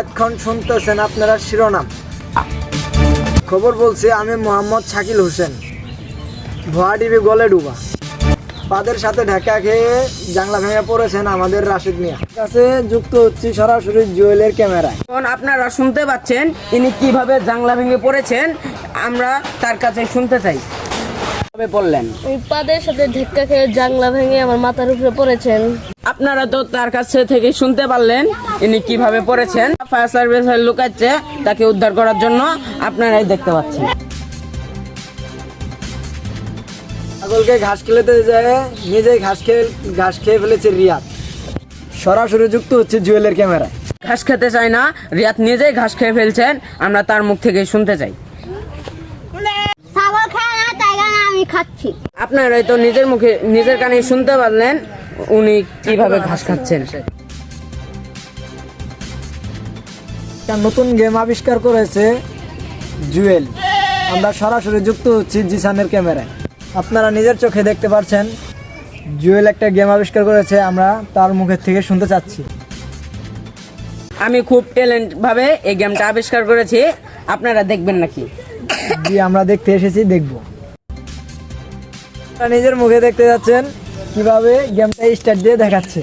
এতক্ষণ শুনতেছেন আপনারা শিরোনাম। খবর বলছে, আমি মোহাম্মদ শাকিল হোসেন। ভুয়া ডিবি গলে ডুবা। পাদের সাথে ঢাকা খেয়ে জাংলা ভেঙে পড়েছেন আমাদের রাশিদ মিয়া। কাছে যুক্ত হচ্ছি সরাসরি জুয়েলের ক্যামেরায়। এখন আপনারা শুনতে পাচ্ছেন, ইনি কীভাবে জাংলা ভেঙে পড়েছেন, আমরা তার কাছে শুনতে চাই। ওই পাদের সাথে ধাক্কা খেয়ে জাংলা ভেঙে আমার মাথার উপরে পড়েছেন। আপনারা তো তার কাছে থেকে শুনতে পারলেন ইনি কীভাবে পড়েছেন। ফায়ার সার্ভিসের লুকাচ্ছে তাকে উদ্ধার করার জন্য আপনারাই দেখতে পাচ্ছেন। ছাগলকে ঘাস খেলেতে যায় নিজেই ঘাস খেয়ে ঘাস খেয়ে ফেলেছে রিয়াদ। সরাসরি যুক্ত হচ্ছে জুয়েলের ক্যামেরায়। ঘাস খেতে চায় না রিয়াদ নিজেই ঘাস খেয়ে ফেলছেন আমরা তার মুখ থেকে শুনতে চাই ছাগল খায় না তাই কারণে আমি খাচ্ছি। আপনারাই তো নিজের মুখে নিজের কানে শুনতে পারলেন উনি কীভাবে ঘাস খাচ্ছেন। একটা নতুন গেম আবিষ্কার করেছে জুয়েল। আমরা সরাসরি যুক্ত হচ্ছি জিসানের ক্যামেরায়। আপনারা নিজের চোখে দেখতে পাচ্ছেন জুয়েল একটা গেম আবিষ্কার করেছে আমরা তার মুখের থেকে শুনতে চাচ্ছি। আমি খুব ট্যালেন্ট ভাবে এই গেমটা আবিষ্কার করেছি আপনারা দেখবেন নাকি? জি আমরা দেখতে এসেছি দেখব। আপনারা নিজের মুখে দেখতে যাচ্ছেন কীভাবে গেমটা স্টার্ট দিয়ে দেখাচ্ছে।